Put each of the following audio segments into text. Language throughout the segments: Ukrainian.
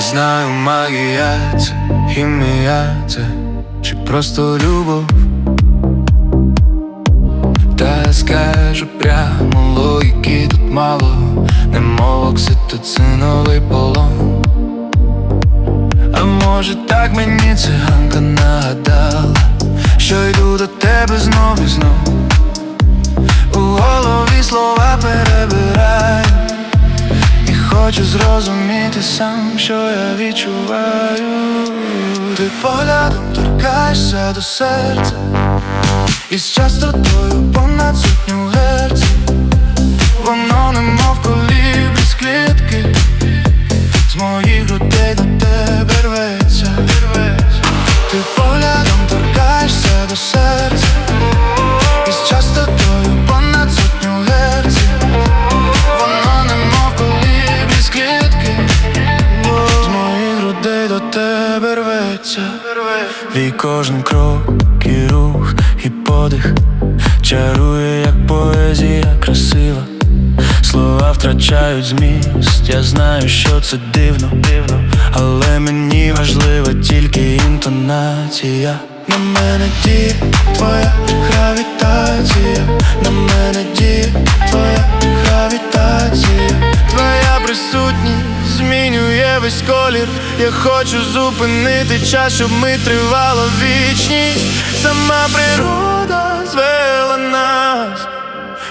знаю, магія це, хімія це, чи просто любов. Та скажу прямо, логіки тут мало, немов окситоциновий полон. А може так мені циганка нагадала, що йду до тебе знов і знов У голові слова перебираю І хочу зрозуміти сам, що я відчуваю. Ти поглядом торкаєшся до серця. І з частотою понад сотню герців. Воно немов колібрі до тебе рветься. Твій кожен крок і рух, і подих Чарує, як поезія красива. Слова втрачають зміст, я знаю, що це дивно, дивно, але мені важлива тільки інтонація. На мене діє твоя гравітація, весь колір. Я хочу зупинити час, щоб ми тривало вічність. Сама природа звела нас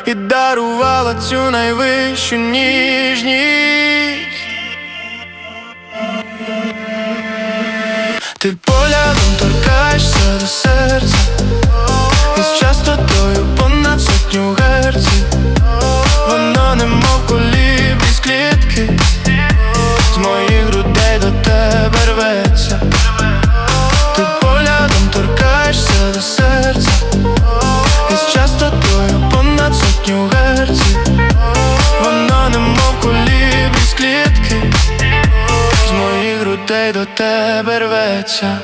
і дарувала цю найвищу ніжність. Ти поглядом торкаєшся до серця І з до тебе рветься